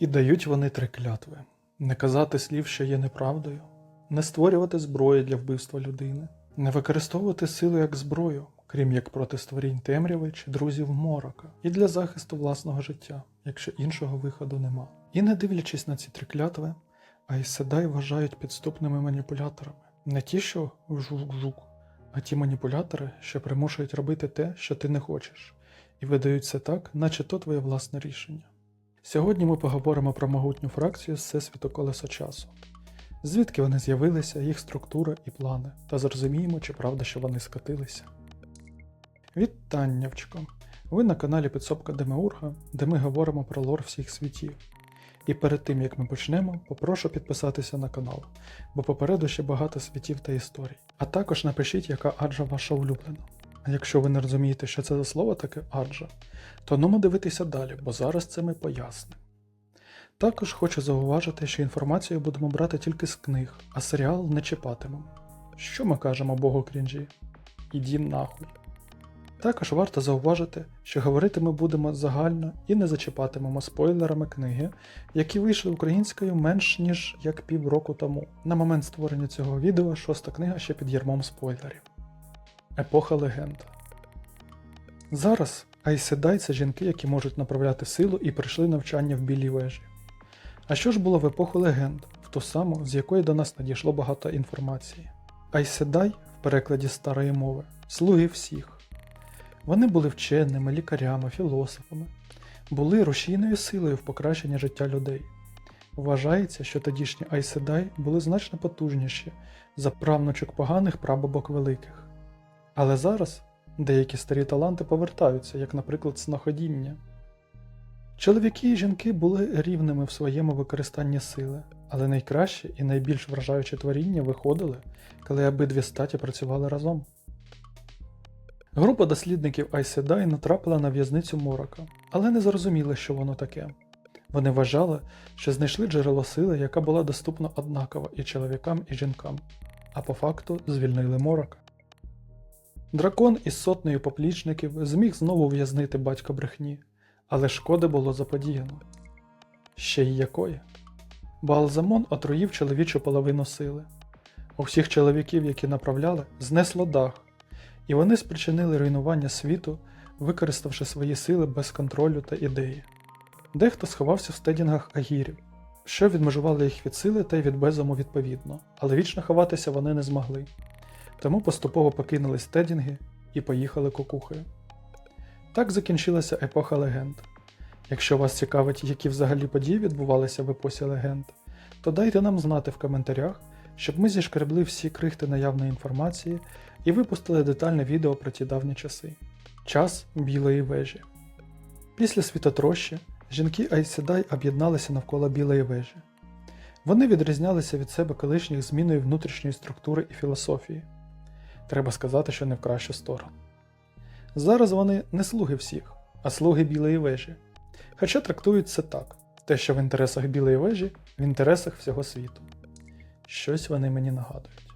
І дають вони три клятви: не казати слів, що є неправдою, не створювати зброї для вбивства людини, не використовувати силу як зброю, крім як проти створінь темряви чи друзів морока, і для захисту власного життя, якщо іншого виходу нема. І не дивлячись на ці три клятви, Айседай вважають підступними маніпуляторами, не ті, що жук-жук, а ті маніпулятори, що примушують робити те, що ти не хочеш, і видають це так, наче то твоє власне рішення. Сьогодні ми поговоримо про могутню фракцію Всесвіту колесо часу. Звідки вони з'явилися, їх структура і плани, та зрозуміємо, чи правда, що вони скотилися. Вітаннявчко! Ви на каналі Підсобка Демеурга, де ми говоримо про лор всіх світів. І перед тим як ми почнемо, попрошу підписатися на канал, бо попереду ще багато світів та історій. А також напишіть, яка аджа ваша улюблена. Якщо ви не розумієте, що це за слово таке аджа, то нумо дивитися далі, бо зараз це ми пояснимо. Також хочу зауважити, що інформацію будемо брати тільки з книг, а серіал не чіпатимемо. Що ми кажемо Богу крінжі? Іді нахуй. Також варто зауважити, що говорити ми будемо загально і не зачіпатимемо спойлерами книги, які вийшли українською менш ніж як півроку тому. На момент створення цього відео шоста книга ще під ярмом спойлерів. Епоха легенд. Зараз Айседай це жінки, які можуть направляти силу і пройшли навчання в білій вежі. А що ж було в епоху легенд, в ту саму, з якої до нас надійшло багато інформації? Айседай, в перекладі старої мови, слуги всіх. Вони були вченими, лікарями, філософами, були рушійною силою в покращенні життя людей. Вважається, що тодішні Айседай були значно потужніші за правнучок поганих прабабок великих. Але зараз деякі старі таланти повертаються, як, наприклад, сноходіння. Чоловіки і жінки були рівними в своєму використанні сили, але найкраще і найбільш вражаючі творіння виходили, коли обидві статі працювали разом. Група дослідників Айседай натрапила на в'язницю Морока, але не зрозуміли, що воно таке. Вони вважали, що знайшли джерело сили, яка була доступна однаково і чоловікам, і жінкам, а по факту звільнили Морока. Дракон із сотнею поплічників зміг знову в'язнити батька брехні, але шкоди було заподіяно. Ще й якої? Балзамон отруїв чоловічу половину сили. У всіх чоловіків, які направляли, знесло дах, і вони спричинили руйнування світу, використавши свої сили без контролю та ідеї. Дехто сховався в стедінгах агірів, що відмежували їх від сили та й від безуму відповідно, але вічно ховатися вони не змогли. Тому поступово покинули стедінги і поїхали кукухою. Так закінчилася епоха легенд. Якщо вас цікавить, які взагалі події відбувалися в епосі легенд, то дайте нам знати в коментарях, щоб ми зішкребли всі крихти наявної інформації і випустили детальне відео про ті давні часи. Час білої вежі. Після світотрощі жінки Айседай об'єдналися навколо білої вежі. Вони відрізнялися від себе колишніх зміною внутрішньої структури і філософії. Треба сказати, що не в кращу сторону. Зараз вони не слуги всіх, а слуги білої вежі. Хоча трактують це так: те, що в інтересах білої вежі, в інтересах всього світу. Щось вони мені нагадують.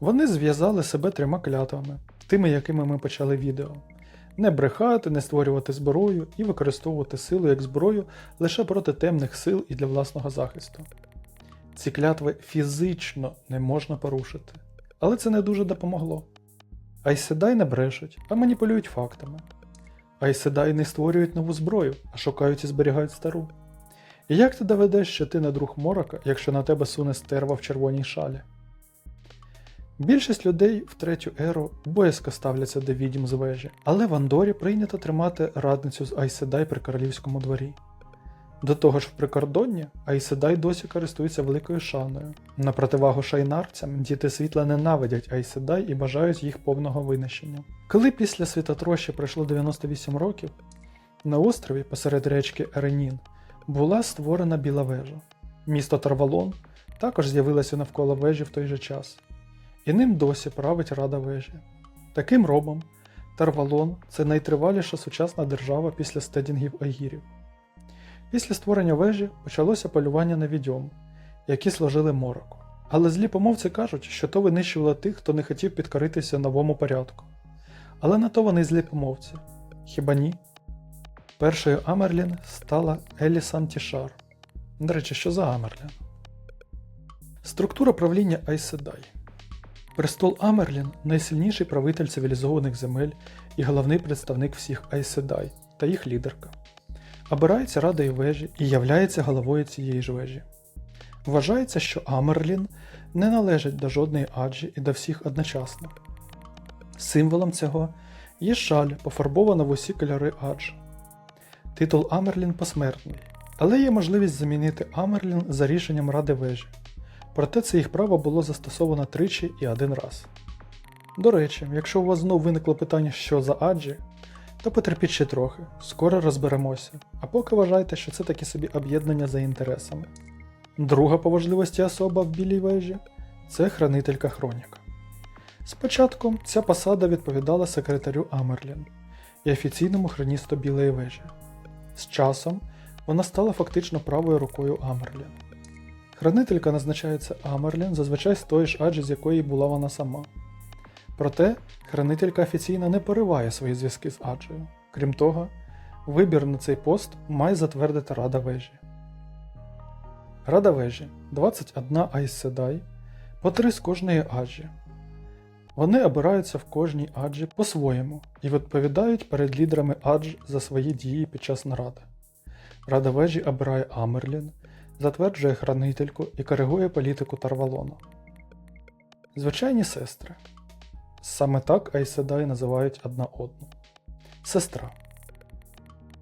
Вони зв'язали себе трьома клятвами, тими, якими ми почали відео: не брехати, не створювати зброю і використовувати силу як зброю лише проти темних сил і для власного захисту. Ці клятви фізично не можна порушити, але це не дуже допомогло. Айседай не брешуть, а маніпулюють фактами. Айседай не створюють нову зброю, а шукають і зберігають стару. І як ти доведеш, що ти не друг морока, якщо на тебе суне стерва в червоній шалі? Більшість людей в третю еру боязко ставляться до відьм з вежі, але в Андорі прийнято тримати радницю з Айседай при королівському дворі. До того ж, в прикордонні Айседай досі користується великою шаною. На противагу шайнарцям діти світла ненавидять Айседай і бажають їх повного винищення. Коли після світотрощі пройшло 98 років, на острові посеред речки Еренін була створена біла вежа. Місто Тарвалон також з'явилося навколо вежі в той же час, і ним досі править Рада вежі. Таким робом, Тарвалон це найтриваліша сучасна держава після стедінгів Агірів. Після створення вежі почалося полювання на відьом, які служили мороку. Але злі помовці кажуть, що то винищувало тих, хто не хотів підкоритися новому порядку. Але на то вони злі помовці. Хіба ні? Першою Амерлін стала Елісан Тішар. До речі, що за Амерлін? Структура правління Айседай. Престол Амерлін найсильніший правитель цивілізованих земель і головний представник всіх Айседай та їх лідерка. Обирається радою вежі і являється головою цієї ж вежі. Вважається, що Амерлін не належить до жодної аджі і до всіх одночасно. Символом цього є шаль, пофарбована в усі кольори адж. Титул Амерлін посмертний, але є можливість замінити Амерлін за рішенням Ради вежі. Проте це їх право було застосовано тричі і один раз. До речі, якщо у вас знов виникло питання, що за аджі, то потерпіть ще трохи, скоро розберемося, а поки вважайте, що це такі собі об'єднання за інтересами. Друга по важливості особа в білій вежі це хранителька хроніка. Спочатку ця посада відповідала секретарю Амерлін і офіційному хроністу Білої вежі. З часом вона стала фактично правою рукою Амерлін. Хранителька назначається Амерлін зазвичай з тої ж аджі, з якої була вона сама. Проте хранителька офіційно не пориває свої зв'язки з аджею. Крім того, вибір на цей пост має затвердити Рада вежі. Рада вежі 21 Айсседай, по 3 з кожної аджі. Вони обираються в кожній аджі по-своєму і відповідають перед лідерами адж за свої дії під час наради. Рада вежі обирає Амерлін, затверджує хранительку і коригує політику Тарвалону. Звичайні сестри. Саме так Айседай називають одна одну. Сестра.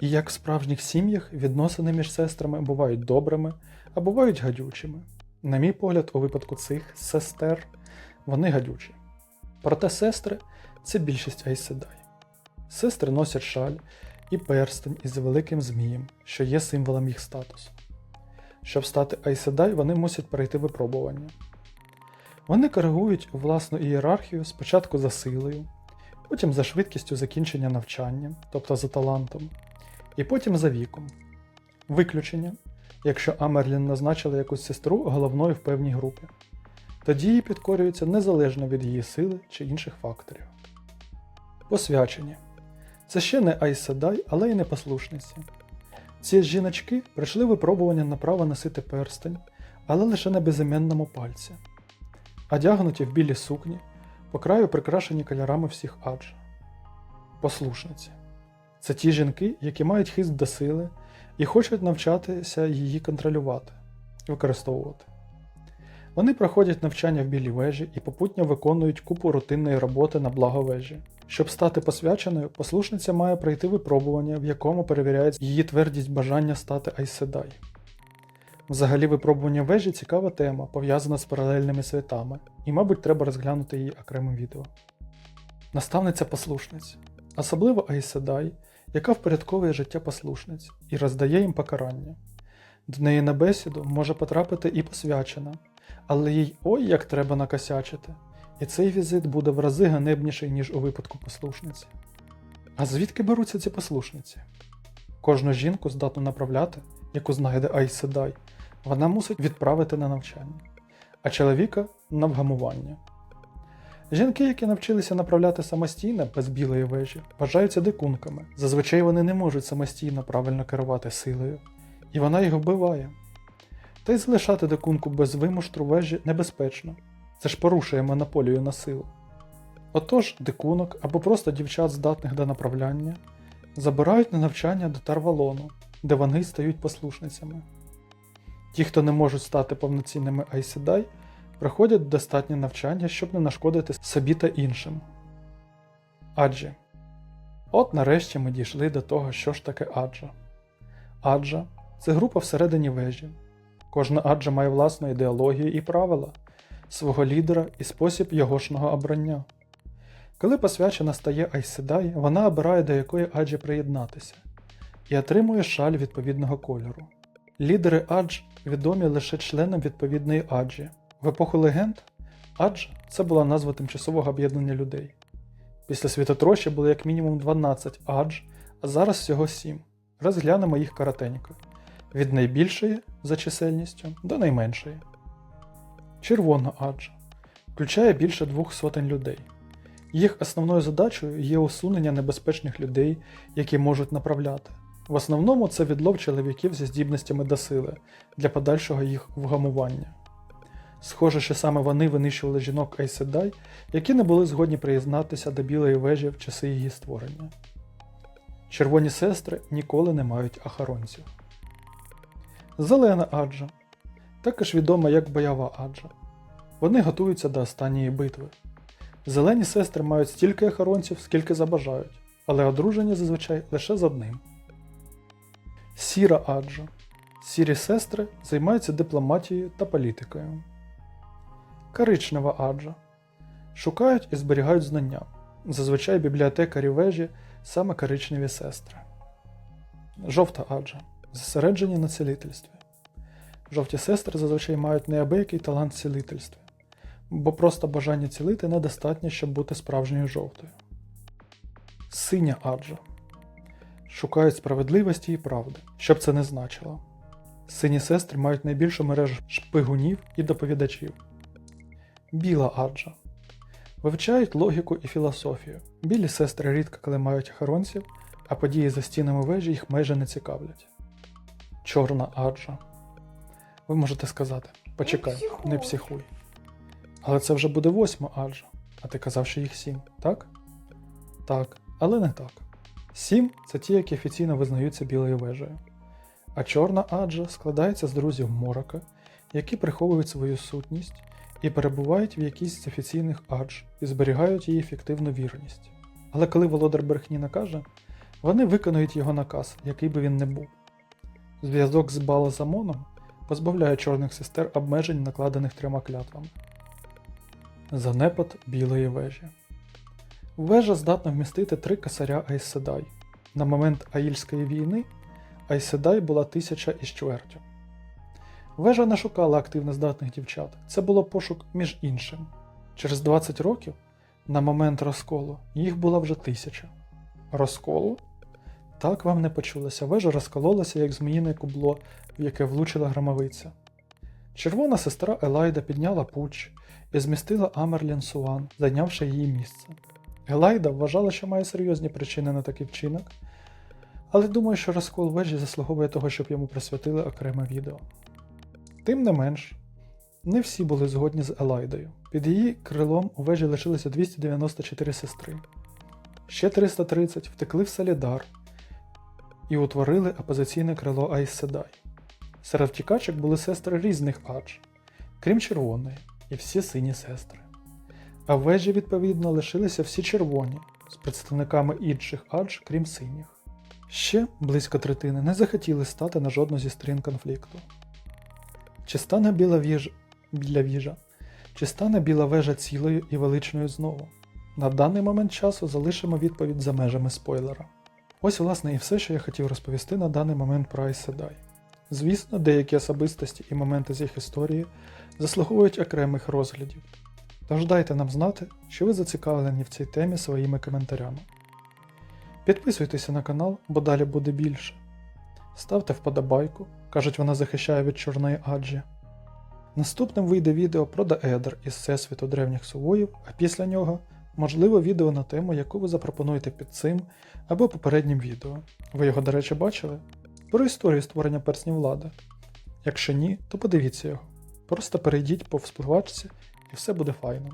І як в справжніх сім'ях відносини між сестрами бувають добрими, а бувають гадючими. На мій погляд, у випадку цих сестер вони гадючі. Проте сестри це більшість Айседай. Сестри носять шаль і перстень із великим змієм, що є символом їх статусу. Щоб стати Айседай, вони мусять пройти випробування. Вони коригують власну ієрархію спочатку за силою, потім за швидкістю закінчення навчання, тобто за талантом, і потім за віком. Виключення, якщо Амерлін назначила якусь сестру головною в певній групі. Тоді її підкорюються незалежно від її сили чи інших факторів. Посвячення. Це ще не Айседай, але й не послушниці. Ці жіночки пройшли випробування на право носити перстень, але лише на безіменному пальці, одягнуті в білі сукні, по краю прикрашені кольорами всіх адж. Послушниці. Це ті жінки, які мають хист до сили і хочуть навчатися її контролювати, використовувати. Вони проходять навчання в білій вежі і попутньо виконують купу рутинної роботи на благо вежі. Щоб стати посвяченою, послушниця має пройти випробування, в якому перевіряється її твердість бажання стати Айседай. Взагалі, випробування вежі цікава тема, пов'язана з паралельними світами, і, мабуть, треба розглянути її окремим відео. Наставниця послушниць, особливо Айседай, яка впорядковує життя послушниць і роздає їм покарання. До неї на бесіду може потрапити і посвячена, але їй ой як треба накосячити, і цей візит буде в рази ганебніший, ніж у випадку послушниці. А звідки беруться ці послушниці? Кожну жінку здатну направляти, яку знайде Айседай, вона мусить відправити на навчання, а чоловіка на вгамування. Жінки, які навчилися направляти самостійно без білої вежі, вважаються дикунками. Зазвичай вони не можуть самостійно правильно керувати силою, і вона їх вбиває. Та й залишати дикунку без вимуштру вежі небезпечно, це ж порушує монополію на силу. Отож, дикунок або просто дівчат, здатних до направляння, забирають на навчання до Тарвалону, де вони стають послушницями. Ті, хто не можуть стати повноцінними Айседай, проходять достатнє навчання, щоб не нашкодити собі та іншим. Аджі. От нарешті ми дійшли до того, що ж таке аджа. Аджа це група всередині вежі. Кожна аджа має власну ідеологію і правила, свого лідера і спосіб йогошного обрання. Коли посвячена стає Айседай, вона обирає до якої аджі приєднатися і отримує шаль відповідного кольору. Лідери адж відомі лише членам відповідної аджі. В епоху легенд адж це була назва тимчасового об'єднання людей. Після світотрощі було як мінімум 12 адж, а зараз всього 7. Розглянемо їх коротенько. Від найбільшої за чисельністю до найменшої. Червона аджа включає більше двох сотень людей. Їх основною задачею є усунення небезпечних людей, які можуть направляти, В основному це відлов чоловіків зі здібностями до сили для подальшого їх вгамування. Схоже, що саме вони винищували жінок Айседай, які не були згодні приєднатися до білої вежі в часи її створення. Червоні сестри ніколи не мають охоронців. Зелена аджа, також відома як бойова аджа. Вони готуються до останньої битви. Зелені сестри мають стільки охоронців, скільки забажають, але одружені зазвичай лише з одним. Сіра аджа. Сірі сестри займаються дипломатією та політикою. Коричнева аджа. Шукають і зберігають знання. Зазвичай бібліотекарі вежі саме коричневі сестри. Жовта аджа. Зосереджені на цілительстві. Жовті сестри зазвичай мають неабиякий талант цілительстві, бо просто бажання цілити недостатньо, щоб бути справжньою жовтою. Синя аджа. Шукають справедливості і правди, що б це не значило. Сині сестри мають найбільшу мережу шпигунів і доповідачів. Біла аджа. Вивчають логіку і філософію. Білі сестри рідко коли мають охоронців, а події за стінами вежі їх майже не цікавлять. Чорна аджа. Ви можете сказати: почекай, психуй. не психуй. Але це вже буде восьма аджа, а ти казав, що їх сім, так? Так, але не так. Сім це ті, які офіційно визнаються білою вежею. А чорна аджа складається з друзів Морока, які приховують свою сутність і перебувають в якійсь з офіційних адж і зберігають її фіктивну вірність. Але коли володар брехні накаже, вони виконують його наказ, який би він не був. Зв'язок з Балазамоном позбавляє чорних сестер обмежень, накладених трьома клятвами. Занепад білої вежі. Вежа здатна вмістити три косаря Айседай. На момент Аїльської війни Айседай була тисяча із чвертю. Вежа не шукала активно здатних дівчат, це було пошук між іншим. Через 20 років, на момент розколу, їх була вже тисяча. Розколу? Так вам не почулося, вежа розкололася, як зміїне кубло, в яке влучила громовиця. Червона сестра Елайда підняла пуч і змістила Амерлін Суан, зайнявши її місце. Елайда вважала, що має серйозні причини на такий вчинок, але думаю, що розкол вежі заслуговує того, щоб йому присвятили окреме відео. Тим не менш, не всі були згодні з Елайдою. Під її крилом у вежі лишилося 294 сестри. Ще 330 втекли в Салідар і утворили опозиційне крило Айс-Седай. Серед втікачок були сестри різних адж, крім червоної, і всі сині сестри. А вежі, відповідно, лишилися всі червоні, з представниками інших адж, крім синіх. Ще близько третини не захотіли стати на жодну зі сторін конфлікту. Чи стане біла віжа біля віжа? Чи стане біла вежа цілою і величною знову? На даний момент часу залишимо відповідь за межами спойлера. Ось, власне, і все, що я хотів розповісти на даний момент про Sedai. Звісно, деякі особистості і моменти з їх історії заслуговують окремих розглядів. Тож дайте нам знати, що ви зацікавлені в цій темі своїми коментарями. Підписуйтеся на канал, бо далі буде більше. Ставте вподобайку, кажуть, вона захищає від чорної аджі. Наступним вийде відео про Деедер із Всесвіту древніх сувоїв, а після нього, можливо, відео на тему, яку ви запропонуєте під цим або попереднім відео. Ви його, до речі, бачили? Про історію створення перснів влади. Якщо ні, то подивіться його. Просто перейдіть по вспливачці і все буде файно.